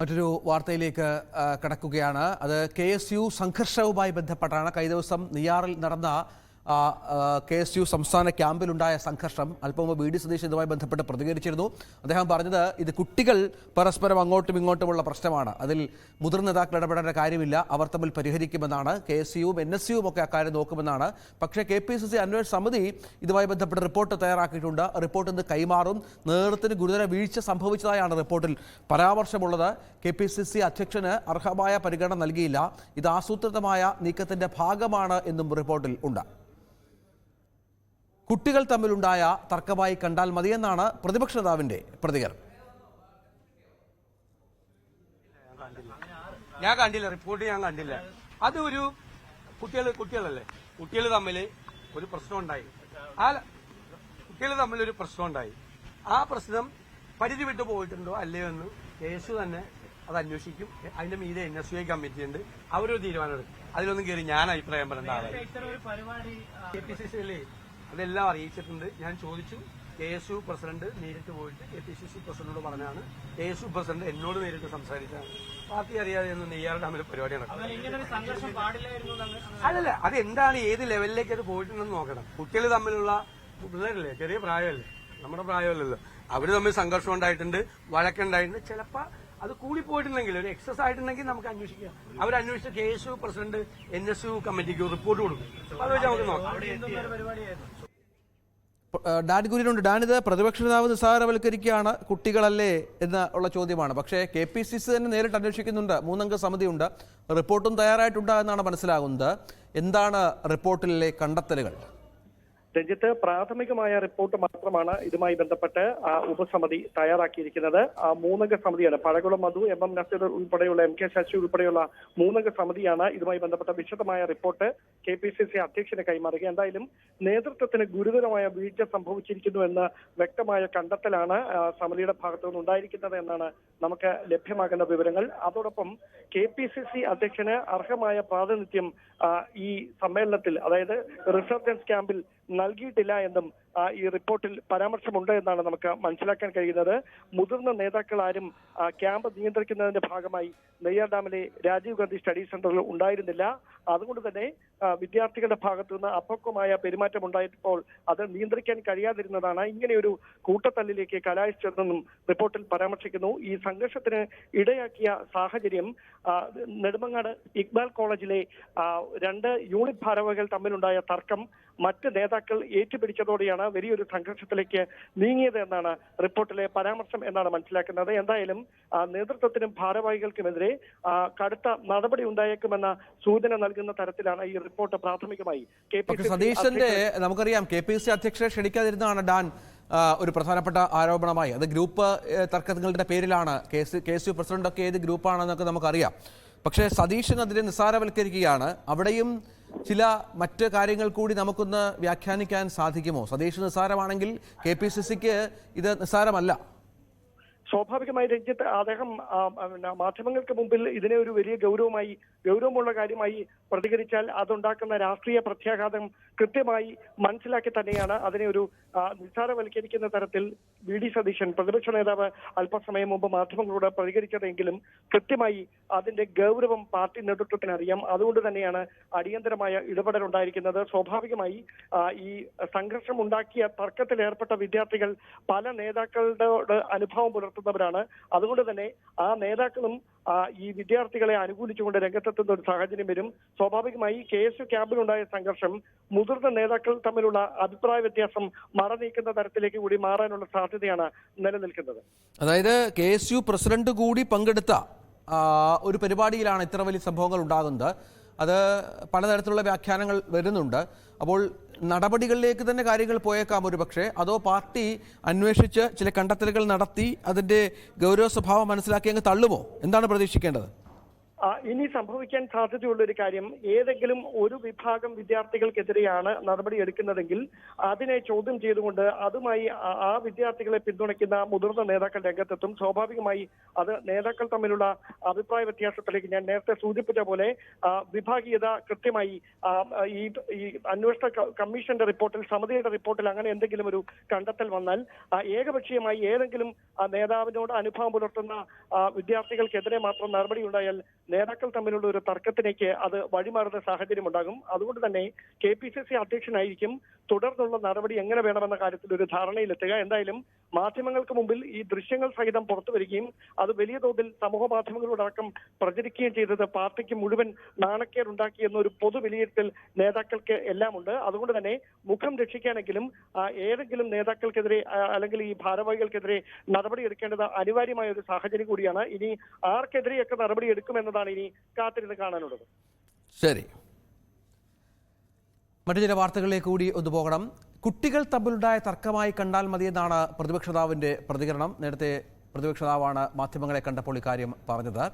മറ്റൊരു വാർത്തയിലേക്ക് കടക്കുകയാണ്. അത് കെ എസ് യു സംഘർഷവുമായി ബന്ധപ്പെട്ടാണ്. കഴിഞ്ഞ ദിവസം നിയാറിൽ നടന്ന കെ എസ് യു സംസ്ഥാന ക്യാമ്പിലുണ്ടായ സംഘർഷം അല്പം മുമ്പ് ബി ഡി സതീശ് ഇതുമായി ബന്ധപ്പെട്ട് പ്രതികരിച്ചിരുന്നു. അദ്ദേഹം പറഞ്ഞത് ഇത് കുട്ടികൾ പരസ്പരം അങ്ങോട്ടും ഇങ്ങോട്ടുമുള്ള പ്രശ്നമാണ്. അതിൽ മുതിർന്ന നേതാക്കൾ ഇടപെടേണ്ട കാര്യമില്ല. അവർ തമ്മിൽ പരിഹരിക്കുമെന്നാണ്. കെ എസ് യുവും എൻ എസ് യുവും ഒക്കെ അക്കാര്യം നോക്കുമെന്നാണ്. പക്ഷേ കെ പി സി സി അന്വേഷണ സമിതി ഇതുമായി ബന്ധപ്പെട്ട് റിപ്പോർട്ട് തയ്യാറാക്കിയിട്ടുണ്ട്. റിപ്പോർട്ട് ഇന്ന് കൈമാറും. നേതൃത്വത്തിന് ഗുരുതര വീഴ്ച സംഭവിച്ചതായാണ് റിപ്പോർട്ടിൽ പരാമർശമുള്ളത്. കെ പി സി സി അധ്യക്ഷന് അർഹമായ പരിഗണന നൽകിയില്ല. ഇത് ആസൂത്രിതമായ നീക്കത്തിന്റെ ഭാഗമാണ് എന്നും റിപ്പോർട്ടിൽ ഉണ്ട്. കുട്ടികൾ തമ്മിലുണ്ടായ തർക്കമായി കണ്ടാൽ മതിയെന്നാണ് പ്രതിപക്ഷ നേതാവിന്റെ പ്രതികരണം. ഞാൻ കണ്ടില്ല റിപ്പോർട്ട് ഞാൻ കണ്ടില്ല. അത് ഒരു കുട്ടികൾ കുട്ടികളല്ലേ? കുട്ടികൾ തമ്മിൽ ഒരു പ്രശ്നം ഉണ്ടായി. ആ കുട്ടികൾ തമ്മിൽ ഒരു പ്രശ്നം ഉണ്ടായി. ആ പ്രശ്നം പരിധി വിട്ടു പോയിട്ടുണ്ടോ അല്ലയോ എന്ന് കേസ് തന്നെ അത് അന്വേഷിക്കും. അതിന്റെ മീതെ എൻ എസ് യു കമ്മിറ്റി ഉണ്ട്. അവരൊരു തീരുമാനം എടുക്കും അതിലൊന്നും കയറി ഞാൻ അഭിപ്രായം പറയേണ്ട ആളാണ് കെ പി സി സിയിലെ അതെല്ലാം അറിയിച്ചിട്ടുണ്ട്. ഞാൻ ചോദിച്ചു കെ എസ് യു പ്രസിഡന്റ് നേരിട്ട് പോയിട്ട് കെ പി സി സി പ്രസിഡന്റിനോട് പറഞ്ഞാണ് കെ എസ് യു പ്രസിഡന്റ് എന്നോട് നേരിട്ട് സംസാരിച്ചാണ് പാർട്ടി അറിയാതെ ഒന്നും നെയ്യാറുടെ തമ്മിൽ പരിപാടി നടക്കുന്നത് അല്ലല്ല അത് എന്താണ് ഏത് ലെവലിലേക്ക് അത് പോയിട്ടുണ്ടെന്ന് നോക്കണം. കുട്ടികൾ തമ്മിലുള്ള പിള്ളേരല്ലേ ചെറിയ പ്രായമല്ലേ? നമ്മുടെ പ്രായമല്ലല്ലോ. അവർ തമ്മിൽ സംഘർഷം ഉണ്ടായിട്ടുണ്ട് വഴക്കുണ്ടായിട്ടുണ്ട്. ചിലപ്പോ അത് കൂടിപ്പോയിട്ടുണ്ടെങ്കിൽ ഒരു എക്സസ് ആയിട്ടുണ്ടെങ്കിൽ നമുക്ക് അന്വേഷിക്കാം. അവർ അന്വേഷിച്ച K S U president N S U കമ്മിറ്റിക്ക് റിപ്പോർട്ട് കൊടുക്കും. അത് വെച്ച് നമുക്ക് നോക്കാം. ഡാൻ കുര്യനുണ്ട് ഡാൻ ഇത് പ്രതിപക്ഷ നേതാവ് നിസ്സാരവൽക്കരിക്കുകയാണ് കുട്ടികളല്ലേ എന്ന ഉള്ള ചോദ്യമാണ്. പക്ഷേ കെ പി സി സി തന്നെ നേരിട്ട് അന്വേഷിക്കുന്നുണ്ട്. മൂന്നംഗ സമിതിയുണ്ട്. റിപ്പോർട്ടും തയ്യാറായിട്ടുണ്ട് എന്നാണ് മനസ്സിലാകുന്നത്. എന്താണ് റിപ്പോർട്ടിലെ കണ്ടെത്തലുകൾ? രഞ്ജിത്ത് പ്രാഥമികമായ റിപ്പോർട്ട് മാത്രമാണ് ഇതുമായി ബന്ധപ്പെട്ട് ആ, ഉപസമിതി തയ്യാറാക്കിയിരിക്കുന്നത്. ആ മൂന്നംഗ സമിതിയാണ്. പഴകുളം മധു എം എം നസീർ ഉൾപ്പെടെയുള്ള എം കെ ശശി ഉൾപ്പെടെയുള്ള മൂന്നംഗ സമിതിയാണ് ഇതുമായി ബന്ധപ്പെട്ട വിശദമായ report K P C C അധ്യക്ഷന് കൈമാറുക. എന്തായാലും നേതൃത്വത്തിന് ഗുരുതരമായ വീഴ്ച സംഭവിച്ചിരിക്കുന്നു എന്ന് വ്യക്തമായ കണ്ടെത്തലാണ് സമിതിയുടെ ഭാഗത്തു നിന്ന് ഉണ്ടായിരിക്കുന്നത് എന്നാണ് നമുക്ക് ലഭ്യമാകുന്ന വിവരങ്ങൾ. അതോടൊപ്പം കെ പി സി സി അധ്യക്ഷന് അർഹമായ പ്രാതിനിധ്യം ഈ സമ്മേളനത്തിൽ അതായത് റിസർജൻസ് ക്യാമ്പിൽ നൽകിയിട്ടില്ല എന്നും ഈ റിപ്പോർട്ടിൽ പരാമർശമുണ്ട് എന്നാണ് നമുക്ക് മനസ്സിലാക്കാൻ കഴിയുന്നത്. മുതിർന്ന നേതാക്കൾ ആരും ക്യാമ്പ് നിയന്ത്രിക്കുന്നതിന്റെ ഭാഗമായി നെയ്യാർ ഡാമിലെ രാജീവ് ഗാന്ധി സ്റ്റഡി സെന്ററിൽ ഉണ്ടായിരുന്നില്ല. അതുകൊണ്ട് തന്നെ വിദ്യാർത്ഥികളുടെ ഭാഗത്തു നിന്ന് അപക്വമായ പെരുമാറ്റം ഉണ്ടായപ്പോൾ അത് നിയന്ത്രിക്കാൻ കഴിയാതിരുന്നതാണ്. ഇങ്ങനെയൊരു കൂട്ടത്തല്ലിലേക്ക് കലാശിച്ചതെന്നും റിപ്പോർട്ടിൽ പരാമർശിക്കുന്നു. ഈ സംഘർഷത്തിന് ഇടയാക്കിയ സാഹചര്യം നെടുമങ്ങാട് ഇക്ബാൽ കോളേജിലെ രണ്ട് യൂണിറ്റ് ഭാരവാഹികൾ തമ്മിലുണ്ടായ തർക്കം മറ്റ് നേതാക്കൾ ഏറ്റുപിടിച്ചതോടെയാണ് വലിയൊരു സംഘർഷത്തിലേക്ക് നീങ്ങിയത് എന്നാണ് റിപ്പോർട്ടിലെ പരാമർശം എന്നാണ് മനസ്സിലാക്കുന്നത്. എന്തായാലും നേതൃത്വത്തിനും ഭാരവാഹികൾക്കുമെതിരെ കടുത്ത നടപടി ഉണ്ടായേക്കുമെന്ന സൂചന നൽകുന്ന തരത്തിലാണ് ഈ റിപ്പോർട്ട് പ്രാഥമികമായി. കെ പി സതീശന്റെ നമുക്കറിയാം കെ പി സി അധ്യക്ഷനെ ക്ഷണിക്കാതിരുന്നതാണ് ഡാൻ ഒരു പ്രധാനപ്പെട്ട ആരോപണമായി. അത് ഗ്രൂപ്പ് തർക്കങ്ങളുടെ പേരിലാണ്. കെ സി കെ പ്രസിഡന്റ് ഒക്കെ ഏത് ഗ്രൂപ്പാണെന്നൊക്കെ നമുക്കറിയാം. പക്ഷേ അതിനെ നിസ്സാരവൽക്കരിക്കുകയാണ് അവിടെയും ചില മറ്റ് കാര്യങ്ങൾ കൂടി നമുക്കൊന്ന് വ്യാഖ്യാനിക്കാൻ സാധിക്കുമോ? സതീഷ് നിസ്സാരമാണെങ്കിൽ കെ പി സി സിക്ക് ഇത് നിസ്സാരമല്ല. സ്വാഭാവികമായി രഞ്ജിത്ത് അദ്ദേഹം മാധ്യമങ്ങൾക്ക് മുമ്പിൽ ഇതിനെ ഒരു വലിയ ഗൗരവമായി ഗൗരവമുള്ള കാര്യമായി പ്രതികരിച്ചാൽ അതുണ്ടാക്കുന്ന രാഷ്ട്രീയ പ്രത്യാഘാതം കൃത്യമായി മനസ്സിലാക്കി തന്നെയാണ് അതിനെ ഒരു നിസ്സാരവൽക്കരിക്കുന്ന തരത്തിൽ വി ഡി സതീശൻ പ്രതിപക്ഷ നേതാവ് അല്പസമയം മുമ്പ് മാധ്യമങ്ങളോട് പ്രതികരിച്ചതെങ്കിലും കൃത്യമായി അതിന്റെ ഗൗരവം പാർട്ടി നേതൃത്വത്തിന് അറിയാം അതുകൊണ്ട് തന്നെയാണ് അടിയന്തരമായ ഇടപെടൽ ഉണ്ടായിരിക്കുന്നത് സ്വാഭാവികമായി ഈ സംഘർഷം ഉണ്ടാക്കിയ തർക്കത്തിൽ ഏർപ്പെട്ട വിദ്യാർത്ഥികൾ പല നേതാക്കളുടെ അനുഭവം പുലർത്തുന്നവരാണ്. അതുകൊണ്ട് തന്നെ ആ നേതാക്കളും ഈ വിദ്യാർത്ഥികളെ അനുകൂലിച്ചുകൊണ്ട് രംഗത്തെത്തുന്ന ഒരു സാഹചര്യം വരും. സ്വാഭാവികമായി കെ എസ് യു ക്യാമ്പിലുണ്ടായ സംഘർഷം മുതിർന്ന നേതാക്കൾ തമ്മിലുള്ള അഭിപ്രായ വ്യത്യാസം മറനീക്കുന്ന തരത്തിലേക്ക് കൂടി മാറാനുള്ള സാധ്യതയാണ് നിലനിൽക്കുന്നത്. അതായത് കെ എസ് യു പ്രസിഡന്റ് കൂടി പങ്കെടുത്ത ഒരു പരിപാടിയിലാണ് ഇത്ര വലിയ സംഭവങ്ങൾ ഉണ്ടാകുന്നത്. അത് പലതരത്തിലുള്ള വ്യാഖ്യാനങ്ങൾ വരുന്നുണ്ട്. അപ്പോൾ നടപടികളിലേക്ക് തന്നെ കാര്യങ്ങൾ പോയേക്കാം ഒരു പക്ഷേ അതോ പാർട്ടി അന്വേഷിച്ച് ചില കണ്ടെത്തലുകൾ നടത്തി അതിന്റെ ഗൗരവ സ്വഭാവം മനസ്സിലാക്കി അങ്ങ് തള്ളുമോ? എന്താണ് പ്രതീക്ഷിക്കേണ്ടത്? ഇനി സംഭവിക്കാൻ സാധ്യതയുള്ള ഒരു കാര്യം ഏതെങ്കിലും ഒരു വിഭാഗം വിദ്യാർത്ഥികൾക്കെതിരെയാണ് നടപടി എടുക്കുന്നതെങ്കിൽ അതിനെ ചോദ്യം ചെയ്തുകൊണ്ട് അതുമായി ആ- വിദ്യാർത്ഥികളെ പിന്തുണയ്ക്കുന്ന മുതിർന്ന നേതാക്കൾ രംഗത്തെത്തും. സ്വാഭാവികമായി അത് നേതാക്കൾ തമ്മിലുള്ള അഭിപ്രായ വ്യത്യാസത്തിലേക്ക് ഞാൻ നേരത്തെ സൂചിപ്പിച്ച പോലെ വിഭാഗീയത കൃത്യമായി ഈ അന്വേഷണ കമ്മീഷന്റെ റിപ്പോർട്ടിൽ സമിതിയുടെ റിപ്പോർട്ടിൽ അങ്ങനെ എന്തെങ്കിലും ഒരു കണ്ടെത്തൽ വന്നാൽ ഏകപക്ഷീയമായി ഏതെങ്കിലും നേതാവിനോട് അനുഭവം പുലർത്തുന്ന വിദ്യാർത്ഥികൾക്കെതിരെ മാത്രം നടപടി ഉണ്ടായാൽ നേതാക്കൾ തമ്മിലുള്ള ഒരു തർക്കത്തിലേക്ക് അത് വഴിമാറുന്ന സാഹചര്യം ഉണ്ടാകും അതുകൊണ്ട് തന്നെ കെ പി സി സി അധ്യക്ഷനായിരിക്കും തുടർന്നുള്ള നടപടി എങ്ങനെ വേണമെന്ന കാര്യത്തിൽ ഒരു ധാരണയിലെത്തുക. എന്തായാലും മാധ്യമങ്ങൾക്ക് മുമ്പിൽ ഈ ദൃശ്യങ്ങൾ സഹിതം പുറത്തു വരികയും അത് വലിയ തോതിൽ സമൂഹ മാധ്യമങ്ങളോടക്കം പ്രചരിക്കുകയും ചെയ്തത് പാർട്ടിക്ക് മുഴുവൻ നാണക്കേടുണ്ടാക്കി എന്നൊരു പൊതു വിലയിരുത്തൽ നേതാക്കൾക്ക് എല്ലാം ഉണ്ട് അതുകൊണ്ട് തന്നെ മുഖം രക്ഷിക്കാനെങ്കിലും ഏതെങ്കിലും നേതാക്കൾക്കെതിരെ അല്ലെങ്കിൽ ഈ ഭാരവാഹികൾക്കെതിരെ നടപടി എടുക്കേണ്ടത് അനിവാര്യമായ ഒരു സാഹചര്യം കൂടിയാണ്. ഇനി ആർക്കെതിരെയൊക്കെ നടപടി എടുക്കുമെന്നതാണ് ഇനി കാത്തിരുന്ന് കാണാനുള്ളത്. ശരി. മറ്റു ചില വാർത്തകളിലേക്ക് കൂടി ഒന്ന് പോകണം. കുട്ടികൾ തമ്മിലുണ്ടായ തർക്കമായി കണ്ടാൽ മതിയെന്നാണ് പ്രതിപക്ഷ നേതാവിന്റെ പ്രതികരണം. നേരത്തെ പ്രതിപക്ഷ നേതാവാണ് മാധ്യമങ്ങളെ കണ്ടപ്പോൾ ഇക്കാര്യം പറഞ്ഞത്.